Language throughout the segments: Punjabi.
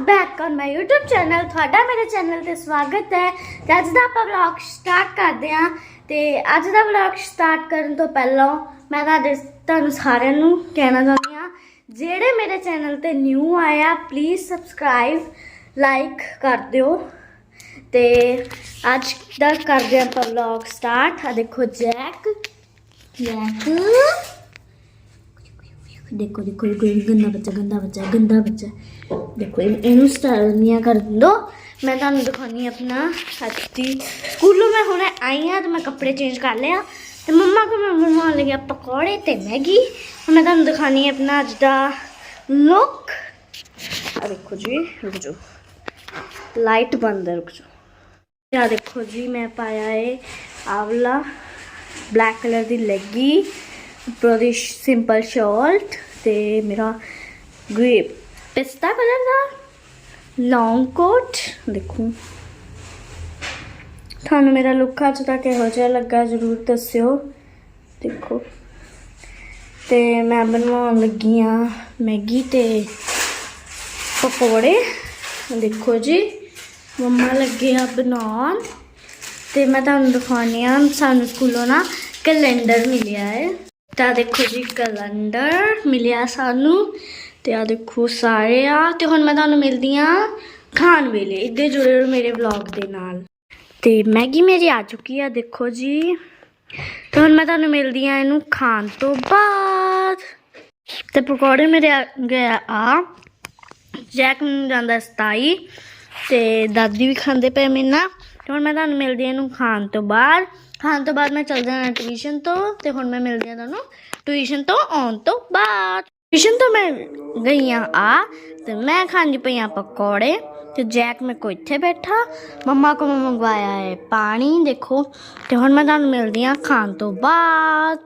Back on my YouTube channel ਤੁਹਾਡਾ ਮੇਰੇ ਚੈਨਲ ਤੇ ਸਵਾਗਤ ਹੈ। ਤੇ ਅੱਜ ਦਾ ਆਪਾਂ ਵਲੌਗ ਸਟਾਰਟ ਕਰਦੇ ਹਾਂ। ਤੇ ਅੱਜ ਦਾ ਵਲੌਗ ਸਟਾਰਟ ਕਰਨ ਤੋਂ ਪਹਿਲਾਂ ਮੈਂ ਤੁਹਾਡੇ ਤੁਹਾਨੂੰ ਸਾਰਿਆਂ ਨੂੰ ਕਹਿਣਾ ਚਾਹੁੰਦੀ ਹਾਂ, ਜਿਹੜੇ ਮੇਰੇ ਚੈਨਲ ਤੇ ਨਿਊ ਆਏ ਆ ਪਲੀਜ਼ ਸਬਸਕ੍ਰਾਈਬ ਲਾਈਕ ਕਰ ਦਿਓ। ਤੇ ਅੱਜ ਦਾ ਕਰਦੇ ਹਾਂ ਆਪਾਂ ਵਲੌਗ ਸਟਾਰਟ ਆ ਦੇਖੋ ਜੈਕ ਜੈਕ ਦੇਖੋ ਦੇਖੋ ਇਹ ਕੋਈ ਗੰਦਾ ਬੱਚਾ ਗੰਦਾ ਬੱਚਾ ਗੰਦਾ ਬੱਚਾ। ਦੇਖੋ, ਇਹ- ਇਹਨੂੰ ਸਟਾਈਲ ਨਹੀਂ ਕਰ ਦੋ। ਮੈਂ ਤੁਹਾਨੂੰ ਦਿਖਾਉਣੀ ਆਪਣਾ ਅੱਜ ਦੀ ਸਕੂਲੋਂ ਮੈਂ ਹੁਣੇ ਆਈ ਹਾਂ ਤੇ ਮੈਂ ਕੱਪੜੇ ਚੇਂਜ ਕਰ ਲਿਆ ਤੇ ਮੰਮਾ ਕੋ ਮੈਂ ਬਣਾਉਣ ਲੱਗੀ ਪਕੌੜੇ ਤੇ ਮੈਗੀ। ਹੁਣ ਮੈਂ ਤੁਹਾਨੂੰ ਦਿਖਾਉਣੀ ਆਪਣਾ ਅੱਜ ਦਾ ਲੁੱਕ ਆ ਦੇਖੋ ਜੀ, ਰੁਕ ਜਾਓ। ਲਾਈਟ ਬੰਦ ਹੈ, ਰੁਕ ਜਾਓ। ਆ ਦੇਖੋ ਜੀ, ਮੈਂ ਪਾਇਆ ਏ ਆਵਲਾ। ਬਲੈਕ ਕਲਰ ਦੀ ਲੈਗੀ ਉੱਪਰੋਂ ਦੀ ਸਿੰਪਲ ਸ਼ਰਟ ਤੇ ਮੇਰਾ ਗ੍ਰੇ ਪਿਸਤਾ ਕਲਰ ਦਾ ਲੌਂਗ ਕੋਟ ਦੇਖੋ। ਤੁਹਾਨੂੰ ਮੇਰਾ ਲੁੱਕ ਅੱਜ ਤੱਕ ਕਿਹੋ ਜਿਹਾ ਲੱਗਾ, ਜ਼ਰੂਰ ਦੱਸਿਓ। ਦੇਖੋ। ਤੇ ਮੈਂ ਬਣਾਉਣ ਲੱਗੀ ਆ ਮੈਗੀ ਤੇ ਪਕੌੜੇ। ਦੇਖੋ ਜੀ, ਮੰਮਾ ਲੱਗੇ ਆ ਬਣਾਉਣ। ਤੇ ਮੈਂ ਤੁਹਾਨੂੰ ਦਿਖਾਉਣੀ ਆ, ਸਾਨੂੰ ਸਕੂਲੋਂ ਨਾ ਕੈਲੰਡਰ ਮਿਲਿਆ ਹੈ। ਤਾਂ ਦੇਖੋ ਜੀ ਕੈਲੰਡਰ ਮਿਲਿਆ ਸਾਨੂੰ ਤੇ ਆ ਦੇਖੋ ਸਾਰੇ ਆ ਤੇ ਹੁਣ ਮੈਂ ਤੁਹਾਨੂੰ ਮਿਲਦੀ ਆ ਖਾਣ ਵੇਲੇ ਇੱਦੇ ਜੁੜੇ ਰਹੋ ਮੇਰੇ ਵਲੌਗ ਦੇ ਨਾਲ। ਤੇ ਮੈਗੀ ਮੇਰੀ ਆ ਚੁੱਕੀ ਆ, ਦੇਖੋ ਜੀ। ਤੇ ਹੁਣ ਮੈਂ ਤੁਹਾਨੂੰ ਮਿਲਦੀ ਆ ਇਹਨੂੰ ਖਾਣ ਤੋਂ ਬਾਅਦ। ਤੇ ਪਕੌੜੇ ਮੇਰੇ ਆ ਗਿਆ ਆ। ਜੈਕ ਨੂੰ ਜਾਂਦਾ 27 ਤੇ ਦਾਦੀ ਵੀ ਖਾਂਦੇ ਪਏ ਮੇਰੇ ਨਾਲ। ਤੇ ਹੁਣ ਮੈਂ ਤੁਹਾਨੂੰ ਮਿਲਦੀ ਹਾਂ ਇਹਨੂੰ ਖਾਣ ਤੋਂ ਬਾਅਦ। ਖਾਣ ਤੋਂ ਬਾਅਦ ਮੈਂ ਚੱਲ ਜਾਣਾ ਟਿਊਸ਼ਨ ਤੋਂ ਤੇ ਹੁਣ ਮੈਂ ਮਿਲਦੀ ਹਾਂ ਤੁਹਾਨੂੰ ਟਿਊਸ਼ਨ ਤੋਂ ਆਉਣ ਤੋਂ ਬਾਅਦ। ਟਿਊਸ਼ਨ ਤੋਂ ਮੈਂ ਗਈ ਆ ਆ ਤੇ ਮੈਂ ਖਾਂਦੀ ਪਈ ਆ ਪਕੌੜੇ ਤੇ ਜੈਕ ਮੇਰੇ ਕੋ ਇੱਥੇ ਬੈਠਾ। ਮੰਮਾ ਕੋ ਮੈਂ ਮੰਗਵਾਇਆ ਹੈ ਪਾਣੀ, ਦੇਖੋ। ਤੇ ਹੁਣ ਮੈਂ ਤੁਹਾਨੂੰ ਮਿਲਦੀ ਆ ਖਾਣ ਤੋਂ ਬਾਅਦ।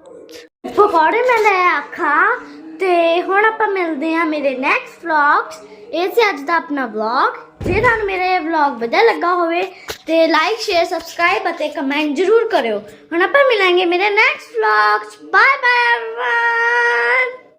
ਪਕੌੜੇ ਮੈਂ ਲੈ ਆਖਾ ਤੇ ਹੁਣ ਆਪਾਂ ਮਿਲਦੇ ਆ ਮੇਰੇ ਨੈਕਸਟ ਵਲੌਗਸ ਇਹ ਸੀ ਅੱਜ ਦਾ ਆਪਣਾ ਵਲੌਗ ਜੇ ਤੁਹਾਨੂੰ ਮੇਰਾ ਇਹ ਵਲੌਗ ਵਧੀਆ ਲੱਗਾ ਹੋਵੇ ਤੇ ਲਾਈਕ ਸ਼ੇਅਰ ਸਬਸਕ੍ਰਾਈਬ ਅਤੇ ਕਮੈਂਟ ਜ਼ਰੂਰ ਕਰਿਓ। ਹੁਣ ਆਪਾਂ ਮਿਲਾਂਗੇ ਮੇਰੇ ਨੈਕਸਟ ਵਲੌਗਸ ਬਾਏ ਬਾਏ